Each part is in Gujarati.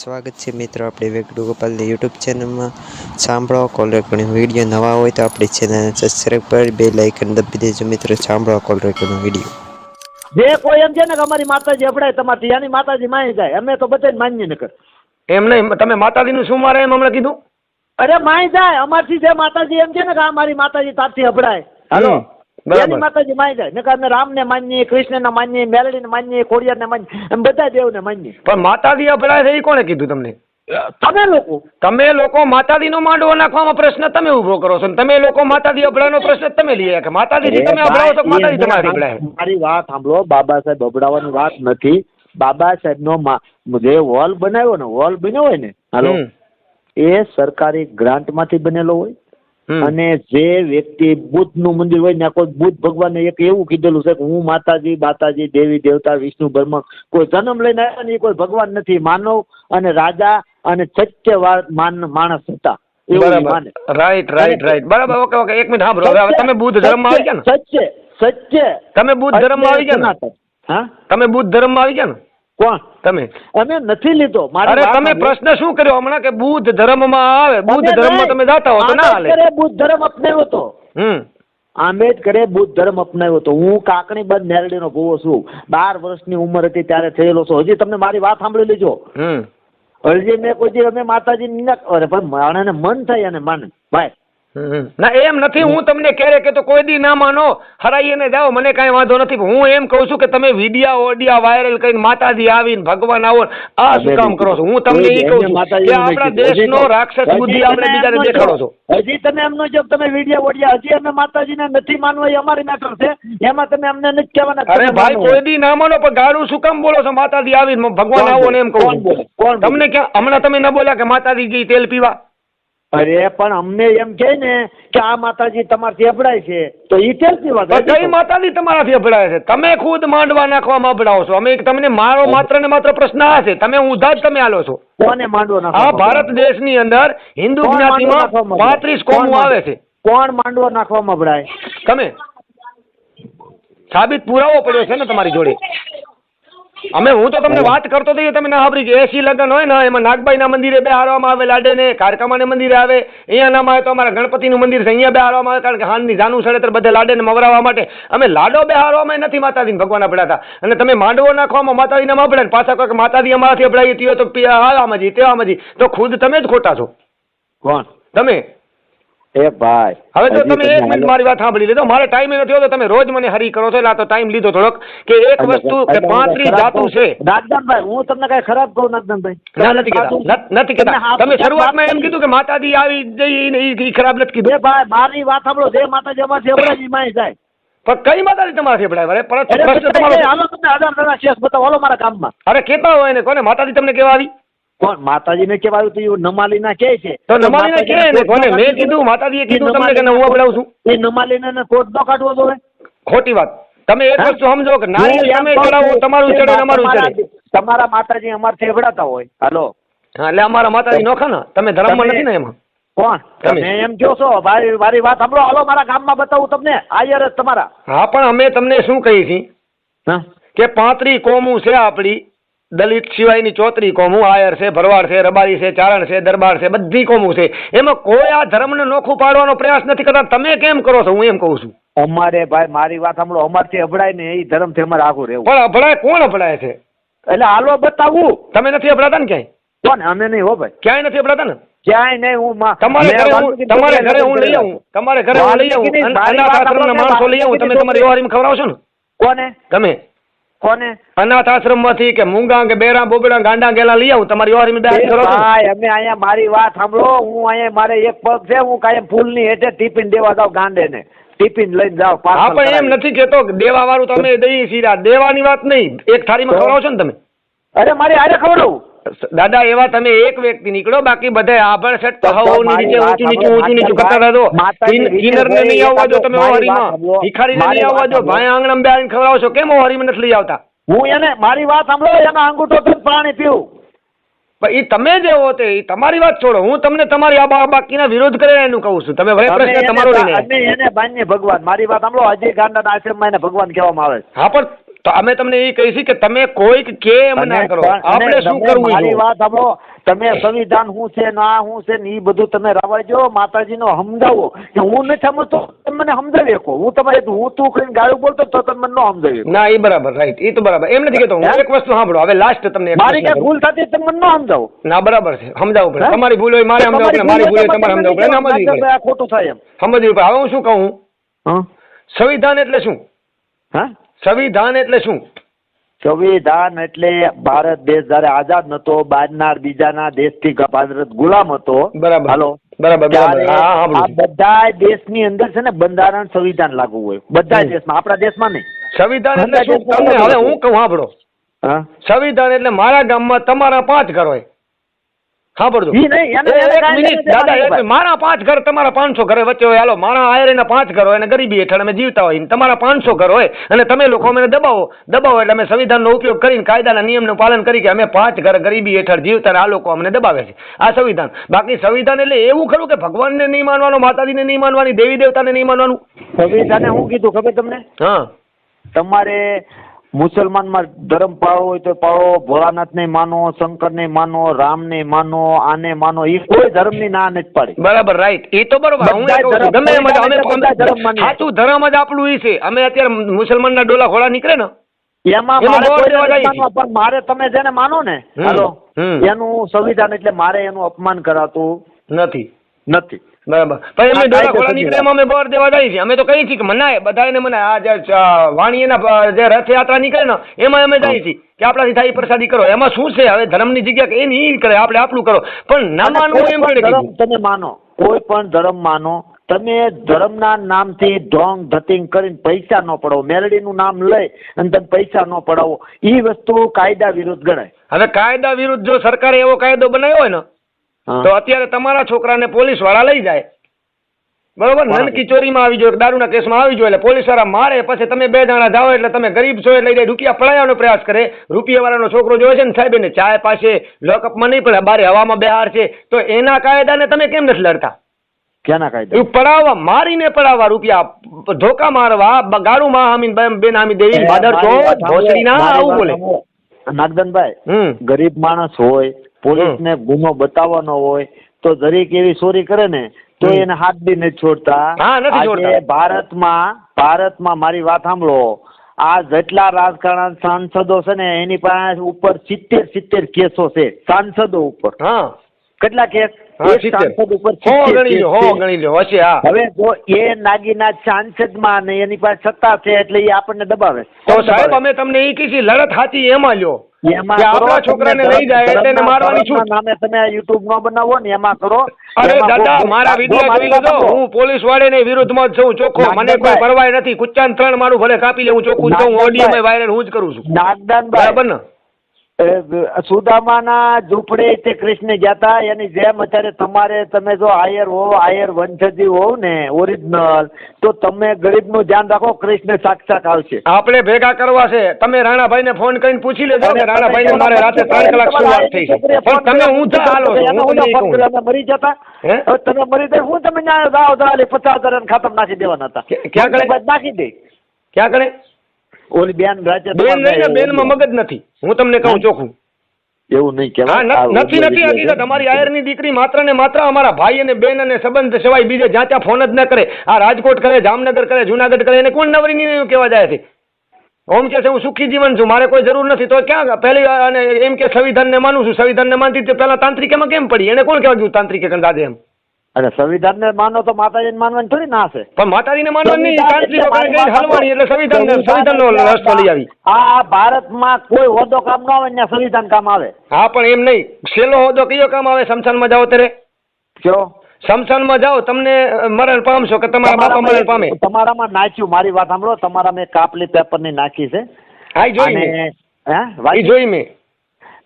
સ્વાગત છે મિત્રો આપણે વેગડુ ગોપાલની યુટ્યુબ ચેનલમાં. સાંભળો કોલ રેકોર્ડિંગ વીડિયો નવા હોય તો આપણી ચેનલને સબસ્ક્રાઈબ કરી બે લાઇકન દબી દેજો મિત્રો. સાંભળો કોલ રેકોર્ડિંગ વીડિયો. જે કોઈ એમ છે ને કે અમારી માતાજી અફડાય તમારી એની માતાજી માની જાય અમે તો બધાને માન્ય નકર. એમ નહીં તમે માતાજીનું શું મારે એમ હમણાં કીધું? અરે માય જાય અમારથી જે માતાજી એમ છે ને કે આ મારી માતાજી તારથી અફડાય હાલો. એની માતાજી માની જાય. નકર અમે રામને માનીએ કૃષ્ણને માનીએ મેલડીને માનીએ ખોડિયારને માનીએ એમ બધા દેવને માનીએ. પણ માતાજી અભડાય છે એ કોણે કીધું તમને? તમે લોકો. તમે લોકો માતાજી નો માંડવો નાખવામાં પ્રશ્ન તમે ઊભો કરો છો તમે લોકો માતાજી અભડાનો પ્રશ્ન તમે લઈ કે માતાજી તમે અભડાવો તો માતાજી તમારી અભડાય મારી વાત સાંભળો બાબા સાહેબ અભડાવાની વાત નથી. બાબા સાહેબનો નો જે હોલ બનાવ્યો ને હોલ બન્યો હોય ને હાલો એ સરકારી ગ્રાન્ટમાંથી બનેલો હોય. અને જે વ્યક્તિ બુદ્ધનું મંદિર હોય ને કોઈ બુદ્ધ ભગવાને એક એવું કીધેલું છે કે હું માતાજી માતાજી દેવી દેવતા વિષ્ણુ બ્રહ્મ કોઈ જન્મ લઈને આવ્યા ને એ કોઈ ભગવાન નથી માનવ અને રાજા અને સત્ય માન માણસ હતા. રાઈટ રાઈટ રાઈટ બરાબર ઓકે ઓકે એક મિનિટ સાંભળો. હવે તમે બુદ્ધ ધર્મમાં આવી ગયા ને? સત્ય સત્ય. તમે બુદ્ધ ધર્મમાં આવી ગયા ને? હા તમે બુદ્ધ ધર્મમાં આવી ગયા ને? કોણ? તમે. અમે નથી લીધો. મારે અરે તમે પ્રશ્ન શું કર્યો? હમણાં કે બુદ્ધ ધર્મમાં આવે બુદ્ધ ધર્મ ધર્મમાં તમે જાતા હો તો ના હાલે. બુદ્ધ ધર્મ અપનાવ્યો હતો. હમ. આંબેડકરે બુદ્ધ ધર્મ અપનાવ્યો હતો. હું કાકણી બંધ મેરડીનો ભૂવો છું. બાર વર્ષની ઉંમર હતી ત્યારે થયેલો છું. હજી તમને મારી વાત સાંભળી લેજો. હમ. હજી મેં કોઈ અમે માતાજી ના અરે પણ માણસને મન થાય અને માને. ભાઈ. ના એમ નથી. હું તમને ક્યારે કે તો કોઈ દી ના માનો. હરાઈને જાઓ મને કાંઈ વાંધો નથી. હું એમ કહું છું કે તમે વિડિયા ઓડિયા વાયરલ કરીને માતાજી આવીને ભગવાન આવો આ શું કામ કરો છો? હું તમને એ કહું છું કે આપણા દેશનો રાક્ષસ બુદ્ધિ આપણે બીજાને દેખાડો છો. હજી તમે એમનો જો તમે વિડિયા ઓડિયા હજી અમે માતાજીને નથી માનવા એ અમારી મેટર છે. એમાં તમે અમને નથી કહેવાના અરે ભાઈ કોઈ દી ના માનો પણ ગાળું શું કામ બોલો છો? માતાજી આવીને ભગવાન આવો ને એમ કહું? તમને ક્યાં હમણાં તમે ન બોલ્યા કે માતાજી ગઈ તેલ પીવા? અરે પણ અમને એમ કે ને કે આ માતાજી તમારથી અભડાય છે તો ઈ કેવી વાત કઈ માતાજી તમારાથી અભડાય છે? તમે ખુદ માંડવા નાખવામાં અભડાવો છો. અમે તમને મારો માત્ર ને માત્ર પ્રશ્ન આ છે. તમે ઊંધા જ તમે આલો છો. કોને માંડવો આ ભારત દેશની અંદર હિન્દુ જ્ઞાતિમાં પાંત્રીસ કોણ કોમો આવે છે. કોણ માંડવો નાખવામાં અભડાય? તમે? સાબિત પુરાવો પડ્યો છે ને તમારી જોડે? અમે હું તો તમને વાત કરતો હતો તમે ના સાંભળી કે એસી લગ્ન હોય ને એમાં નાગબાઈના મંદિરે બે હારવામાં આવે લાડે ને કારકામાને મંદિરે આવે. અહીંયા નામ આવે તો અમારા ગણપતિનું મંદિર છે અહીંયા બે હારવામાં આવે કારણ કે હાનની જાનું સડેતર બધે લાડે ને મવરાવવા માટે. અમે લાડો બે હારવામાં નથી માતાજીને ભગવાન અપડાતા અને તમે માંડવો નાખવામાં માતાજીને અપડાય ને પાછા કોઈ માતાજી અમારાથી અપડાઈ હતી તો આવામાં જી તેવામાં જી તો ખુદ તમે જ ખોટા છો. કોણ? તમે? એ ભાઈ હવે તો તમે એક મિનિટ મારી વાત સાંભળી લીધો. મારે ટાઈમ નથી હોતો. તમે રોજ મને હરી કરો છો. એટલે આ તો ટાઈમ લીધો થોડોક. કે એક વસ્તુ કે ખરાબ જાતું છે. નાગદાનભાઈ હું તમને કઈ ખરાબ કહું નાગદાનભાઈ? ના નથી કહેતા નથ- નથી કહેતા તમે શરૂઆતમાં એમ કીધું કે માતાજી આવી જઈ ઈ ખરાબ નથી બે કીધું ભાઈ મારી વાત સાંભળો. જે માતાજી અમારથી અભડાય માય જાય. પણ કઈ માતાજી તમારાથી અરે પરત પ્રશ્ન તમારો હાલો તમને આધાર શેષ બતાવો. હાલો મારા કામમાં અરે કેતા હોય ને કોને? માતાજી તમને કેવા આવી? કોણ? માતાજીને કેવાયું તો એવું નમાલીના કે છે. તો નમાલીને કે ને કોને મેં કીધું માતાજીએ કીધું તમને કે હું અપડાવું છું? એ નમાલીને કોટ નો કાઢવો તો ખોટી વાત. તમે એક વસ્તુ સમજો કે નારી એમ ચડાવો તમારું ચડે અમારું ચડે. તમારા માતાજી અમારથી અભડાતા હોય. હાલો. હા એટલે અમારા માતાજી નોખા ને? તમે ધર્મમાં નથી ને એમાં? કોણ? તમે. એમ કહો છો. મારી મારી વાત સાંભળો. હાલો મારા ગામમાં બતાવું તમને. આયર તમારા. હા પણ અમે તમને શું કહી છીએ? કે પાંત્રી કોમું છે આપણી. દલિત સિવાયની ચોતરી કોમું આયર છે ભરવાડ છે રબારી છે ચારણ છે દરબાર છે બધી કોમું છે. એમાં કોઈ આ ધર્મને નોખું પાડવાનો પ્રયાસ નથી કરતા. તમે કેમ કરો છો? હું એમ કહું છું. અમારે ભાઈ મારી વાત સાંભળો. અમારથી અભડાય ને એ ધર્મથી અમારે આગું રહેવું. પણ અભડાય કોણ અભડાય છે? એટલે હાલો બતાવું. તમે નથી અભડાતા ને ક્યાંય? કોણ? અમે નહીં હો ભાઈ. ક્યાંય નથી અભડાતા ને? ક્યાંય નહીં હું તમારે ઘરે હું તમારે ઘરે હું લઈ આવું. તમારે ઘરે હું લઈ આવું. અનાથ આશ્રમના માણસો લઈ આવું. તમે તમારી વ્યવહારીમાં ખવડાવશો ને? કોને? તમે કોને? અનાથ આશ્રમમાંથી કે મૂંગા કે બેરા બોબડા ગાંડા ગેલા લઈ આવું તમારી વ્યવહારીમાં બેહારી કરો ભાઈ અમે અહીંયા મારી વાત સાંભળો. હું અહીંયા મારે એક પગ છે હું કાયમ ફૂલની હેઠે ટિફિન દેવા જાવ ગાંડે ને ટિફિન લઈને જાવ હા પણ એમ નથી કેતો દેવા વાળું તમે દઈ સીધા દેવાની વાત નહીં. એક થાળીમાં ખવડાવો છો ને તમે? અરે મારી આજે ખવડાવું. દાદા એવા તમે એક વ્યક્તિ નીકળો બાકી બધા આભાર સેટ તો હવની નીચે ઊંચું નીચું ઊંચું નીચું કરતા વિશે કિન્નરને ભાઈ નહીં આવવા દો તમે ઓહરીમાં. વાત સાંભળો, નહીં આવવા દો. ભાઈ આંગણામાં બે આવીને છો કેમ ઓહરીમાં નથી લઈ આવતા? હું એને મારી વાત સાંભળો એના અંગૂઠો થી પાણી પીવું એ તમે જે હો તે ઈ તમારી વાત છોડો. હું તમને તમારી આ બાકીના વિરોધ કરે એનું કહું છું. તમે ભલે પ્રશ્ન તમારો લઈને. એને બાન્ય ભગવાન. મારી વાત સાંભળો અજય ગાંડા આશ્રમમાં એને ભગવાન કહેવામાં આવે હા પણ તો અમે તમને એ કહીશું કે તમે કોઈક કે એમ ના કરો. આપણે શું કરવું મારી વાત સાંભળો. તમે સંવિધાન શું છે ના શું છે ને એ બધું તમે રવાજો માતાજીનો સમજાવો. કે હું નથી સમજતો તમે મને સમજાવી શકો. હું તમારે હું તું કરીને ગાળું બોલતો તો તમે મને ન સમજાવી ના એ બરાબર રાઈટ એ તો બરાબર. એમ નથી કહેતો. હું એક વસ્તુ સાંભળો. હવે લાસ્ટ તમને મારી ક્યાંક ભૂલ થતી તમે મને ન સમજાવો. ના બરાબર છે. સમજાવવું પડે. તમારી ભૂલ હોય મારે સમજાવવું પડે. મારી ભૂલ હોય તમારે સમજાવવું પડે. ના, સમજવી પડે ખોટું થાય એમ સમજવી પડે. હવે હું શું કહું સંવિધાન એટલે શું? હા? સંવિધાન એટલે શું? સંવિધાન એટલે ભારત દેશ જયારે આઝાદ નતો બહારના બીજાના દેશથી ભારત ગુલામ હતો. બરાબર. હાલો. બરાબર. બધા દેશની અંદર છે ને બંધારણ સંવિધાન લાગુ હોય. બધા. દેશમાં આપણા દેશમાં નહીં. સંવિધાન એટલે શું? તમને હવે હું કહું સાંભળો. સંવિધાન એટલે મારા ગામમાં તમારા પાંચ ઘર હોય. ભાઈ. મારા પાંચ ઘર તમારા પાંચસો ઘર વચ્ચે હોય હાલો મારા આયર પાંચ ઘર હોય અને ગરીબી હેઠળ અમે જીવતા હોય તમારા પાંચસો ઘર હોય અને તમે લોકો અમે દબાવો દબાવો એટલે અમે સંવિધાનનો ઉપયોગ કરીને કાયદાના નિયમનું પાલન કરી કે અમે પાંચ ઘર ગરીબી હેઠળ જીવતા અને આ લોકો અમને દબાવે છે. આ સંવિધાન. બાકી સંવિધાન એટલે એવું ખરું કે ભગવાનને નહીં માનવાનો માતાજીને નહીં માનવાની દેવી દેવતાને નહીં માનવાનું? સંવિધાને હું કીધું ખબર તમને? હા. તમારે મુસલમાનમાં ધર્મ પાળો હોય તો પાળો ભોળાનાથને માનો શંકરને માનો રામને માનો આને માનો એ કોઈ ધર્મની ના નથી પાડી. બરાબર રાઈટ એ તો બરોબર. હું ગમે એમ જ અમે. સાચું ધર્મ જ આપણું એ છે. અમે અત્યારે મુસલમાનના ડોલા ખોળા નીકળે ને. એમાં મારે મારે તમે જેને માનો ને. હાલો એનું સંવિધાન એટલે મારે એનું અપમાન કરાતું નથી. નથી. બરાબર. પણ એમને આ ડોલા કાયદો નીકળે અમે બર દેવા જઈએ છીએ. અમે તો કહીએ છીએ કે મનાય બધાને મને આ જે વાણી વાણીએના જે રથયાત્રા નીકળે ને એમાં અમે જઈએ છીએ કે આપણાથી થાય પ્રસાદી કરો. એમાં શું છે? હવે ધર્મની જગ્યા એની એ કરે આપણે આપણું કરો. પણ ના માનવું એમ પણ તમે માનો કોઈ પણ ધર્મ માનો તમે ધર્મના નામથી ઢોંગ ધતિંગ કરીને પૈસા ન પડાવો. મેલડીનું નામ લઈ અને તમે પૈસા ન પડાવો. એ વસ્તુ કાયદા વિરુદ્ધ ગણાય. હવે કાયદા વિરુદ્ધ જો સરકારે એવો કાયદો બનાવ્યો હોય ને. તો અત્યારે તમારા છોકરાને પોલીસવાળા લઈ જાય. બરોબર. નનકી ચોરીમાં આવી જાય દારૂના કેસમાં આવી જાય એટલે પોલીસવાળા મારે પછી તમે બે જણા જાઓ એટલે તમે ગરીબ છો એટલે રૂપિયા પડાવવાનો પ્રયાસ કરે. રૂપિયા વાળાનો છોકરો જોવે છે ને સાહેબ એને ચાય પાસે લોકઅપમાં નહીં પડે બારે હવામાં બેહાર છે તો એના કાયદાને તમે કેમ નથી લડતા? ક્યાંના કાયદા? પડાવવા મારીને પડાવવા રૂપિયા ધોકા મારવા ગાડું માં હામીન બેન બેન હામી દેવી ભાદર તો ભોસડી ના આવું બોલે. નાગદનભાઈ ગરીબ માણસ હોય પોલીસને ગુનો બતાવવાનો હોય તો દરેક એવી ચોરી કરે ને તો એને હાથ બી નથી છોડતા. ભારતમાં ભારતમાં મારી વાત સાંભળો. આ જેટલા રાજકારણ સાંસદો છે ને એની પાસે ઉપર સિત્તેર સિત્તેર કેસો છે સાંસદો ઉપર. કેટલા કેસ સાંસદ હવે જો એ નાગીના સાંસદમાં ને એની પાસે સત્તા છે એટલે એ આપણને દબાવે. તો સાહેબ અમે તમને એ કીધી લડત હાથી એમાં લ્યો. એમાં આપણા છોકરાને લઈ જાય એટલે એને મારવાની છૂટ. નામે તમે યુટ્યુબ નો બનાવો ને એમાં કરો. અરે દાદા મારા સાંભળો. હું પોલીસ વાળાને વિરુદ્ધમાં જ છું. ચોખ્ખો મને કોઈ. પરવાય નથી. કુચ્ચાન ત્રણ મારું ભલે કાપી લે હું ચોખ્ખું છું હું. વાયરલ હું જ કરું છું. બરાબર ને? સુદામાના ઝૂંપડે તે કૃષ્ણ ગયા હતા એની જેમ અત્યારે તમારે તમે જો આયર હો આયર વંશજી હોવ ને ઓરિજિનલ તો તમે ગરીબનું ધ્યાન રાખો કૃષ્ણ સાક્ષાત આવશે. આપણે ભેગા કરવા છે. તમે રાણાભાઈને ફોન કરીને પૂછી લેજો રાણાભાઈ રાણાભાઈને મારે રાતે ત્રણ કલાક શું વાત થઈ છે. પણ તમે હાલો હું કહું. કર્યો, અમે મરી જતા? તમે મરી જાય હું તમે દાવ દાવ પચાસ હજાર ખાતમ નાખી દેવાના હતા? ક્યાં કરે? બાદ નાખી દે. ક્યાં કરે ઓલી બેન રાજા બેન રાજા બેનમાં મગજ નથી. હું તમને કહું ચોખ્ખું. એવું નહીં કહેવાય. નથી નથી હકીકત. અમારી આયરની દીકરી માત્ર ને માત્ર અમારા ભાઈ અને બેન અને સંબંધ સિવાય બીજે જ્યાં ત્યાં ફોન જ ન કરે. આ રાજકોટ કરે જામનગર કરે જુનાગઢ કરે એને કોણ નવરી નહીં કહેવા જાય છે? ઓમ કે છે હું સુખી જીવન છું મારે કોઈ જરૂર નથી. તો ક્યાં પહેલી અને એમ કે સંવિધાનને માનું છું. સંવિધાનને માનતી પહેલા તાંત્રિકેમાં કેમ પડી? એને કોણ કહેવા ગયું તાંત્રિકે કંદાજે એમ? અને સંવિધાન ને માનો તો માતાજીને માનવાની થોડી ના છે પણ માતાજીને માનવા નહીં તાંત્રિકો એટલે કઈ કઈ એટલે સંવિધાન સંવિધાન સંવિધાનનો રસ્તો લઈ આવી. આ ભારતમાં કોઈ હોદ્દો કામ ન આવે ને સંવિધાન કામ આવે. હા પણ એમ નહીં. છેલ્લો હોદ્દો કયો કામ આવે? શમશાનમાં જાઓ ત્યારે. કયો? શમશાનમાં જાઓ તમને મરણ પામશો કે તમારા બાપા મરણ પામે? તમારામાં નાખ્યું મારી વાત સાંભળો. તમારા મેં કાપલી પેપરની નાખી છે. હા જોઈ મેં. હા જોઈ મેં.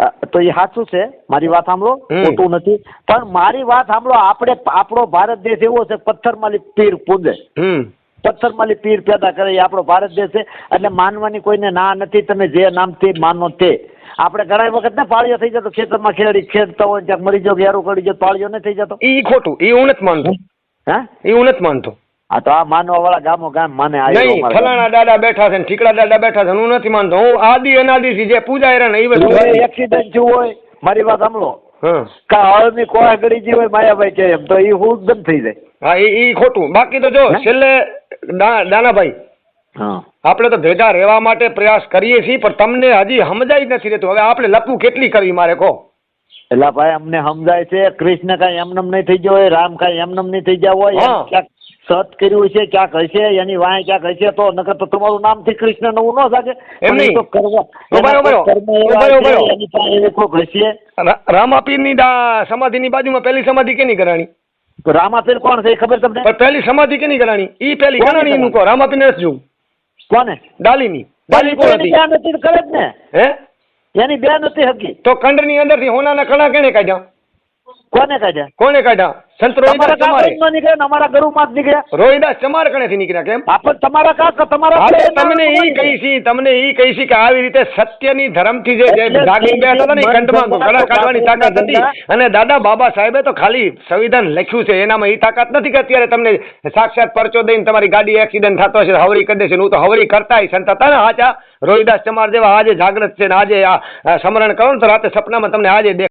તો એ સાચું છે. મારી વાત સાંભળો. ખોટું નથી. પણ મારી વાત સાંભળો આપણે આપણો ભારત દેશ એવો છે પથ્થરમાલી પીર પૂજે હમ. પથ્થરમાલી પીર પેદા કરે એ આપણો ભારત દેશ છે. એટલે માનવાની કોઈને ના નથી તમે જે નામથી માનો તે. આપણે ઘણા વખત ને પાળીઓ થઈ જતો ખેતરમાં ખેડી ખેડતા હોય ત્યાં મરી જાવ યારું કરી જાય પાળીઓ નહીં થઈ જતો. એ ખોટું. એ હું નથી માનતો. હા? એ હું નથી માનતો. આ તો આ માનવા વાળા ગામો ગામ માને નહીં ફલાણા દાદા બેઠા છે ને ઠીકડા દાદા બેઠા છે હું નથી માનતો. હું આદિ અનાદિથી જે પૂજા એરા ને એ વસ્તુ. એક્સિડન્ટ થયું હોય મારી વાત સાંભળો. કા હળમી કોળા ગળી જી હોય માયાભાઈ કે એમ તો એ હું બંધ થઈ જાય. હા એ ખોટું. બાકી તો જો? છેલ્લે દાનાભાઈ હા. આપણે તો ભેગા રહેવા માટે પ્રયાસ કરીએ છીએ પણ તમને હજી સમજાય જ નથી રહેતું. હવે આપણે લપવું કેટલી કરવી મારે કહો. એટલે ભાઈ અમને સમજાય છે કૃષ્ણ કાંઈ એમનેમ નહીં થઈ ગયો હોય રામ કાંઈ એમનેમ નહીં થઈ ગયા હોય સત કર્યું છે ક્યાંક હશે એની વાય ક્યાંક હશે તો નકર તો તમારું નામથી કૃષ્ણ નવું ન જાગે. એમ નહીં. તો. કર્મ હશે રામાપીરની સમાધિની બાજુમાં પહેલી સમાધિ કેની કરાણી? રામાપીર કોણ છે એ ખબર તમને? પહેલી સમાધિ કેની કરાણી? ઈ પહેલી કરાણી એનું કહો રામાપીર ને જોવું કોને? ડાલીની. ડાલી કોણ હતી? કરે જ ને. હે? એની બેન હતી હકી તો ખંડની અંદરથી હોનાના કણા કેને કાઢ્યા? કોને કાઢ્યા? કોને કાઢ્યા? સંત રોહિદાસ ચમારે નીકળ્યા અમારા ગરુમાં જ નીકળ્યા. રોહિદાસ ચમાર કણેથી નીકળ્યા કેમ? આપણ તમારા કા તમારા તમને ઈ કહી છી તમને ઈ કહી છી કે આવી રીતે સત્યની ધર્મથી જે જાગી બેઠા હતા ને કંઠમાં ગળા કાઢવાની તાકાત હતી. અને દાદા બાબા સાહેબે તો ખાલી સંવિધાન લખ્યું છે એનામાં ઈ તાકાત નથી કે અત્યારે તમને સાક્ષાત પરચો દઈને તમારી ગાડી એક્સિડન્ટ થતો હશે હવરી કરી દેશે હું તો હવરી કરતા સંત હતા ને હાચા રોહિદાસ ચમાર જેવા આજે જાગૃત છે ને આજે આ સ્મરણ કરો ને તો રાતે સપનામાં તમને આજે દેખ